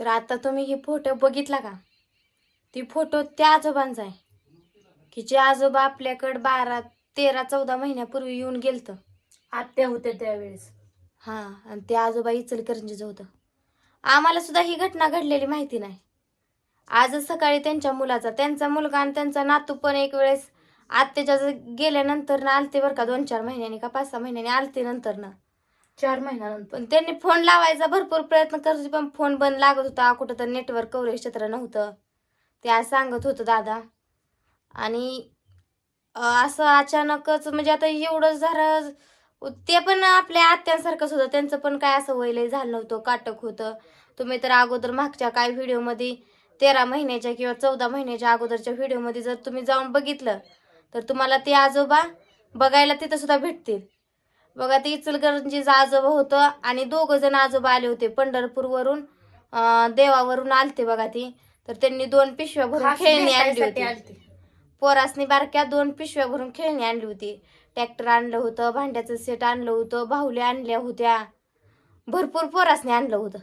तर आता तुम्ही ही फोटो बघितला का? ती फोटो त्या आजोबांचा आहे. की जे आजोबा आपल्याकडे बारा तेरा चौदा महिन्यापूर्वी येऊन गेलतं. आत्या होत्या त्यावेळेस. हा आणि ते आजोबा इचलकरंजीचं होतं. आम्हाला सुद्धा ही घटना घडलेली माहिती नाही. आजच सकाळी त्यांच्या मुलाचा त्यांचा मुलगा आणि त्यांचा नातू पण एक वेळेस आत्याच्या गेल्यानंतर ना आलते बरं का दोन चार महिन्यांनी का पाच सहा महिन्यांनी आलते नंतर ना चार महिन्यानंतर. पण त्यांनी फोन लावायचा भरपूर प्रयत्न करत होते पण फोन बंद लागत होता. कुठं तर नेटवर्क कव्हरेज क्षेत्र नव्हतं. ते आज सांगत होतं दादा. आणि असं अचानकच म्हणजे आता एवढं झालं ते पण आपल्या आत्यांसारखंच होतं. त्यांचं पण काय असं वयलय झालं नव्हतं काटक होतं. तुम्ही तर अगोदर मागच्या काय व्हिडिओमध्ये तेरा महिन्याच्या किंवा चौदा महिन्याच्या अगोदरच्या व्हिडिओमध्ये जर तुम्ही जाऊन बघितलं तर तुम्हाला ते आजोबा बघायला तिथं सुद्धा भेटतील. बघा ते इचलकरंजीचं आजोबा होतं आणि दोघं जण आजोबा आले होते पंढरपूरवरून. देवावरून आलते बघा ती. तर त्यांनी दोन पिशव्या भरून खेळणी आणली होती. पोरासनी बारक्या दोन पिशव्या भरून खेळणी आणली होती. ट्रॅक्टर आणलं होतं भांड्याचं सेट आणलं होतं बाहुल्या आणल्या होत्या. भरपूर पोरासनी आणलं होतं.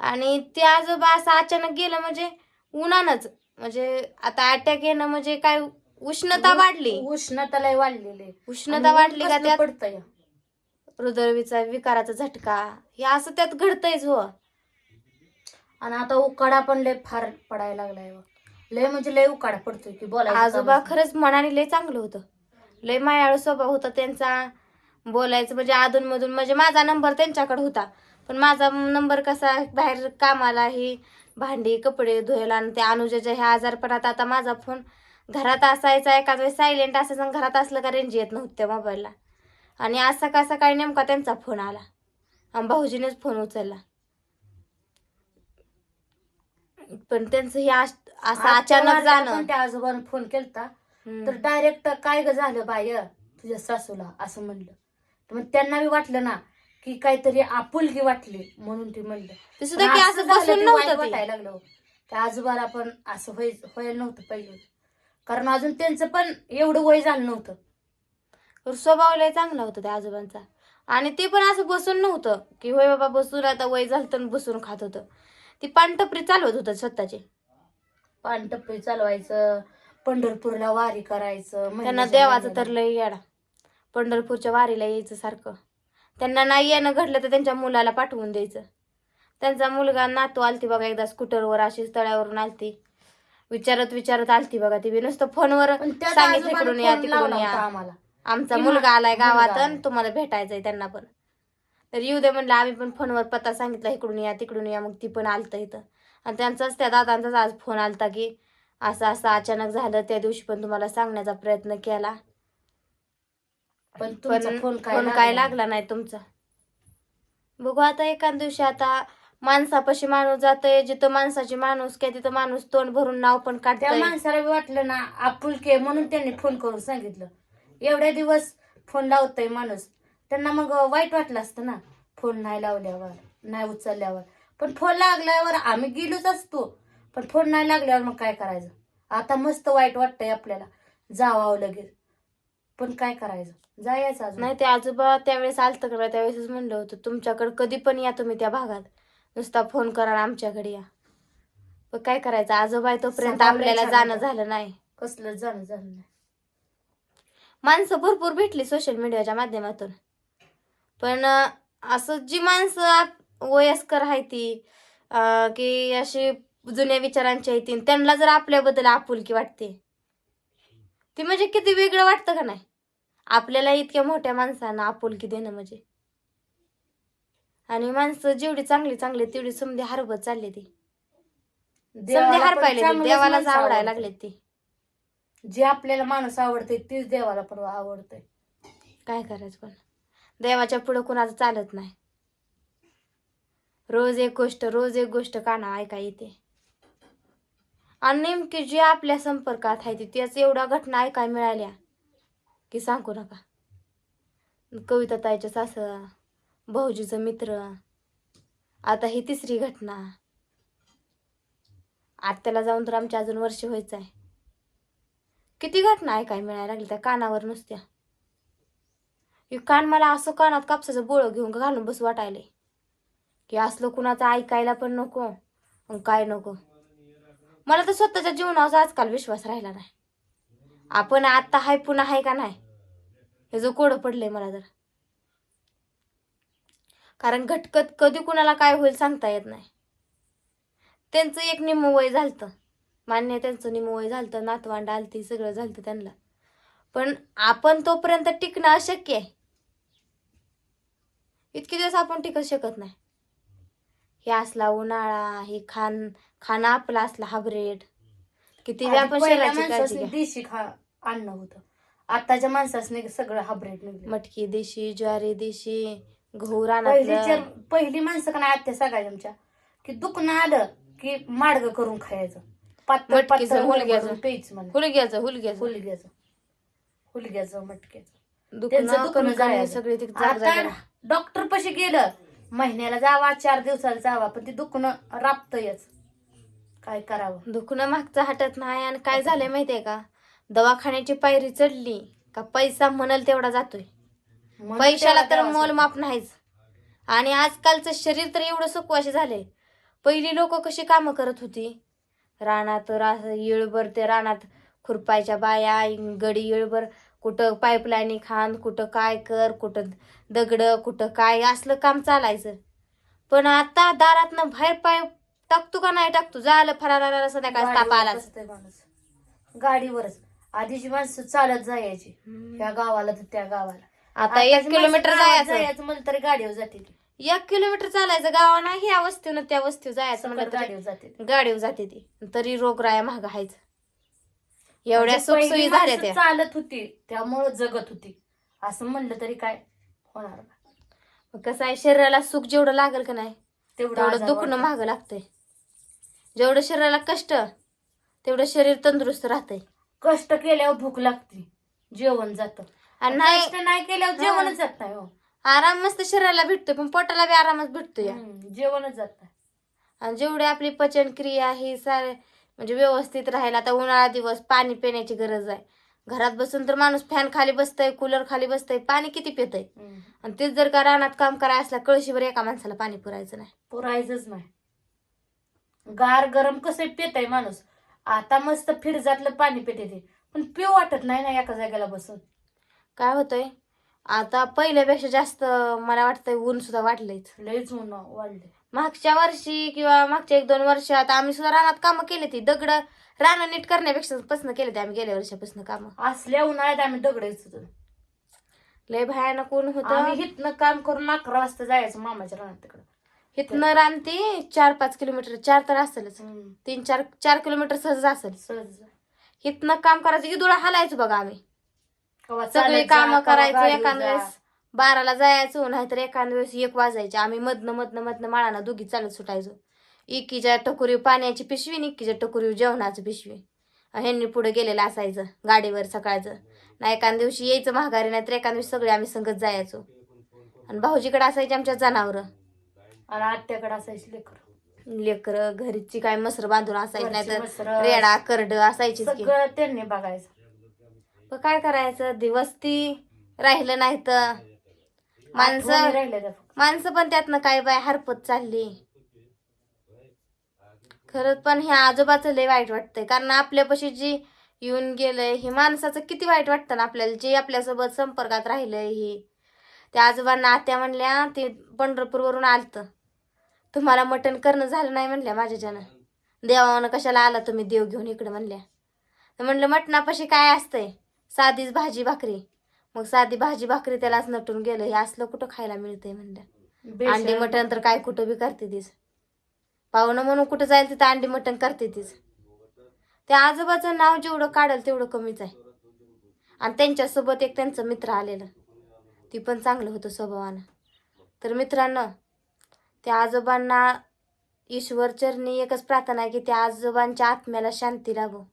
आणि ते आजोबा असं अचानक गेलं म्हणजे उन्हानच. म्हणजे आता अटॅक येणं म्हणजे काय उष्णता वाढली. उष्णता लय वाढलेली. उष्णता वाढली का त्यात? पडतंय? हृदयविचा विकाराचा झटका. हे असं त्यात घडतंयच हो. आणि आता उकाडा पण लय फार पडायला लागलाय बघ. लय म्हणजे लय उकाडा पडतोय की बोलायचं आजोबा. खरंच मनाने लय चांगलं होतं. लय मायाळू स्वभाव होता त्यांचा. बोलायचं म्हणजे अधूनमधून म्हणजे माझा नंबर त्यांच्याकडे होता. पण माझा नंबर कसा बाहेर कामाला ही भांडी कपडे धुवायला आणि त्या अनुजाच्या ह्या आजारपणात आता माझा फोन घरात असायचा एखाद वेळेस सायलेंट असायचा घरात असलं का रेंज येत नव्हत्या मोबाईलला आणि आज सकाळ सकाळी नेमका त्यांचा फोन आला. आणि भाऊजीनेच फोन उचलला. पण त्यांचं हे असं अचानक जाणं. त्या आजोबानं फोन केलता. हम्म. तर डायरेक्ट काय ग झालं बाय तुझ्या सासूला असं म्हणलं. तर मग त्यांना बी वाटलं ना की काहीतरी आपुलकी वाटली म्हणून ती म्हणलं. ते सुद्धा पण की असं असं झालं बसून नव्हतं ते. वाटायला लागलं त्या आजोबाला पण असं व्हाय व्हायला नव्हतं पाहिजे कारण अजून त्यांचं पण एवढं वय झालं नव्हतं. तर स्वभाव लय चांगला होता त्या आजोबांचा. आणि ते पण असं बसून नव्हतं की होय बाबा बसून आता वय झालं तर बसून खात होतं. ती पानटपरी चालवत होतं स्वतःची. पानटप्पे चालवायचं पंढरपूरला वारी करायचं त्यांना देवाचं तर. लय येडा. पंढरपूरच्या वारीला यायचं सारखं. त्यांना नाही येणं घडलं तर त्यांच्या मुलाला पाठवून द्यायचं. त्यांचा मुलगा नातू आलती बघा एकदा स्कूटरवर अशीच तळ्यावरून आलती. विचारत विचारत आलती बघा ती. बी नुसतं फोनवर सांगितलं इकडून या तिकडून या. आमचा मुलगा आलाय गावात तुम्हाला भेटायचंय त्यांना पण. तर येऊ दे म्हणलं आम्ही पण फोनवर पत्ता सांगितला इकडून या तिकडून या मग ती पण आलतं इथं. आणि त्यांचाच त्या दादांचाच आज फोन आलता की असं असं अचानक झालं त्या दिवशी पण तुम्हाला सांगण्याचा प्रयत्न केला. पण फोन काय फोन काय लागला नाही तुमचा? बघू आता एखाद दिवशी आता माणसापाशी माणूस जातोय जिथं माणसाची माणूस काय तिथं माणूस तोंड भरून नाव पण त्या काढतोय. माणसाला बी वाटलं ना आपुलके म्हणून त्यांनी फोन करून सांगितलं. एवढ्या दिवस फोन लावतोय माणूस. त्यांना मग वाईट वाटलं असतं ना फोन नाही लावल्यावर नाही उचलल्यावर. पण फोन लागल्यावर आम्ही गेलोच असतो. पण फोन नाही लागल्यावर मग काय करायचं? आता मस्त वाईट वाटतंय आपल्याला. जावावं लगेच. पण काय करायचं? जायचं अजून. नाही ते आजोबा त्यावेळेस आलतं का त्यावेळेसच म्हणलं होतं तुमच्याकडे कधी पण या तुम्ही त्या भागात. नुसता फोन करा आणि आमच्याकडे या. पण काय करायचं? आजोबा आहे तोपर्यंत आपल्याला छान जाणं होता. झालं नाही. कसलं जाणं झालं नाही. माणसं भरपूर भेटली सोशल मीडियाच्या माध्यमातून. पण अं, असं जी माणसं आप- वयस्कर आहे ती अं, की अशी जुन्या विचारांची आहे ती त्यांना जर आपल्याबद्दल आपुलकी वाटते ती म्हणजे किती वेगळं वाटतं का नाही? आपल्याला इतक्या मोठ्या माणसांना आपुलकी देणं म्हणजे. आणि माणसं जेवढी चांगली चांगली तेवढी समधी हरवत चालली ती. समधी पाहिले देवालाच आवडायला. लागले ती. जे आपल्याला माणूस आवडते तीच देवाला पण आवडते काय करायचं पण? देवाच्या पुढं कुणाचं चालत नाही. रोज एक गोष्ट रोज एक गोष्ट काना ऐका येते. आणि नेमकी जी आपल्या संपर्कात आहे ती त्याच एवढ्या घटना ऐकाय मिळाल्या की सांगू नका. कविता ताईच्या सासरा भाऊजीचं मित्र. आता ही तिसरी घटना. आत्याला जाऊन तर आमच्या अजून वर्ष व्हायचं आहे किती घटना ऐकाय मिळायला लागली त्या कानावर नुसत्या. हे कान मला असं कानात कापसाचं बोळं घेऊन घालून बस वाटायले. की असलं कुणाचं ऐकायला पण नको काय नको. मला तर स्वतःच्या जीवनावर आजकाल विश्वास राहिला नाही. आपण आत्ता हाय पुन्हा आहे का नाही? हे जो कोडं पडलंय मला तर. कारण घटकत कधी कुणाला काय होईल सांगता येत नाही. त्यांचं एक निम्म वय झालतं. मान्य त्यांचं निम्म वय झालतं नातवांड आलती सगळं झालतं त्यांना. पण आपण तोपर्यंत टिकणं अशक्य आहे. इतके दिवस आपण टिकत शकत नाही. हे असला उन्हाळा हे खान खाणं आपला असला हाबरेट किती बी आधी आपण पहिल्या शरीराची काळजी माणसासनी घ्या. देशी खा अन्न होतं. आताच्या माणसासने सगळं हायब्रिड निघलं मटकी देशी ज्वारी देशी गहू पहिलीच्या रानातलं पहिली माणसं का नाही आत्या सांगायच्या आमच्या की दुखणं आलं की माडग करून खायचं. पातळ मटकीचं, पातळ हुलग्याचं. प्यायचं हुलग्याचं हुलग्याचं. हुलग्याचं. हुलग्याचं मटक्याचं. दुखणं दुखणं कमी करणे जायचं. सगळे ते जाग आता जागेला. डॉक्टर पशी गेलं. महिन्याला जावा चार दिवसाला जावा पण ते दुखणं राबतयच. काय करावं? दुखणं मागचं हटत नाही आणि काय झालंय माहितीये का? दवाखान्याची पायरी चढली का पैसा म्हणाल तेवढा जातोय. पैशाला तर मोलमाप नाहीच. आणि आजकालचं शरीर तर एवढं सुकवाशी झालंय पहिली लोक कशी कामं करत होती? रानात रा येळभर ते रानात खुरपायच्या बाया गडी येळभर. कुठं पाईपलाईनी खांद कुठं काय कर कुठं दगड कुठं काय असलं काम चालायचं. पण आता दारातनं बाहेर पाय टाकतो का नाही टाकतो? झालं फराराला संध्याकाळ ताप आलाच. गाडीवरच. आधीची माणसं चालत जायची. त्या गावाला तर त्या गावाला. आता एक आताची किलोमीटर माणसं गावात जायचं. जायचं म्हणलं तरी गाडीवर जाते ती एक किलोमीटर चालायचं गावा नाही ह्या वस्तीनं त्या वस्तीवर जायचं सकट म्हणलं तरी गाडीवर जाते ती. गाडीवर जाते ती. तरी रोगराया महाग आहेच एवढ्या म्हणजे पहिली सुखसोयी झाल्या माणसं त्या. चालत होती त्यामुळं जगत होती. असं म्हणलं तरी काय होणार? मग कसं आहे शरीराला सुख जेवढं लागेल का नाही तेवढं आजार दुखणं. महाग लागतंय. जेवढं शरीराला कष्ट तेवढं शरीर तंदुरुस्त राहतंय. कष्ट केल्यावर भूक लागते जेवण जात. आणि नाही केल्यावर. जेवणच जात नाही हो. आराम मस्त शरीराला भेटतोय पण पोटाला बी आरामच भेटतोय हम्म, जेवणच जात नाही. आणि जेवढी आपली पचनक्रिया ही सारे म्हणजे व्यवस्थित राहील आता उन्हाळा दिवस पाणी पिण्याची गरज आहे. घरात बसून तर माणूस फॅन खाली बसतंय कूलर खाली बसतंय पाणी किती पितंय? हम्म. आणि तेच जर का रानात काम करायला असला कळशीवर एका माणसाला पाणी पुरायचं नाही. पुरायचंच नाही. गार गरम कसं पिताय माणूस? आता मस्त फिरजातलं पाणी पिते ते. पण पिऊ वाटत नाही ना एका जागेला बसून. काय होतंय? आता पहिल्यापेक्षा जास्त मला वाटतंय ऊन सुद्धा वाढलंयच लयच ऊन वाढले मागच्या वर्षी किंवा मागच्या एक दोन वर्षात आम्ही सुद्धा रानात कामं केली ती दगड रानं नीट करण्यापेक्षा पसनं केले ते आम्ही गेल्या वर्षापासून कामं. असल्या उन्हाळ्यात आम्ही दगड होतो. लय भयानक ऊन आम्ही होतं हिथनं काम करून अकरा वाजता जायचं मामाच्या रानात तिकडं. इथनं रान ती चार पाच किलोमीटर चार तर असेलच. तीन चार चार किलोमीटर सहज असेल सहज इथनं काम करायचं इदुळा हालायचं बघा आम्ही. सगळी कामं करायचं एखाद. वेळेस बाराला जायचो नाहीतर एखाद वेळेस एक वाजायचे. आम्ही मधनं मधनं मधनं माळाना दोघी चालत सुटायचो. इकीच्या टकुरी पाण्याची पिशवी आणि इकीच्या टकुरी जेवणाची पिशवी. ह्यांनी पुढे गेलेलं असायचं गाडीवर सकाळचं. ना एखाद दिवशी यायचं महागारी नाहीतर एखाद दिवशी सगळे आम्ही संगत जायचो. आणि भाऊजीकडे असायचे आमच्या जनावरं. आणि आत्याकडे असायची लेकर. लेकर घरीची काय मसर बांधून असायची नाहीतर मसरं. रेडा करड सगळं त्यांनी बघायचं. पण काय करायचं? दिवस ती राहिलं नाही तर. माणसं. माणसं पण त्यातनं काय बाय हरपत चालली. खरंच पण हे आजोबाचं लय वाईट वाटतंय. कारण आपल्यापाशी जी येऊन गेलंय हे माणसाचं किती वाईट वाटतं ना आपल्याला. जे आपल्यासोबत संपर्कात राहिलंय हे. त्या आजोबांना आत्या म्हणल्या ते पंढरपूरवरून आलतं. तुम्हाला मटण करणं झालं नाही म्हणल्या माझ्याच्यानं. देवानं कशाला आला तुम्ही देव घेऊन इकडं म्हणल्या. म्हणलं मटणापाशी काय असतंय? साधीच भाजी भाकरी. मग साधी भाजी भाकरी त्यालाच नटून गेलं हे असलं कुठं खायला मिळतंय म्हणलं. अंडी मटण तर काय कुठं बी करते तीच. पाहुणं म्हणून कुठं जाईल तिथं अंडी मटण करते तीच. त्या आजोबाचं नाव जेवढं काढेल तेवढं कमीच आहे. आणि त्यांच्यासोबत एक त्यांचं मित्र आलेलं. ती पण चांगलं होतं स्वभावानं. तर मित्रांनो त्या आजोबांना ईश्वर चरणी एकच प्रार्थना आहे की त्या आजोबांच्या आत्म्याला शांती लाभो.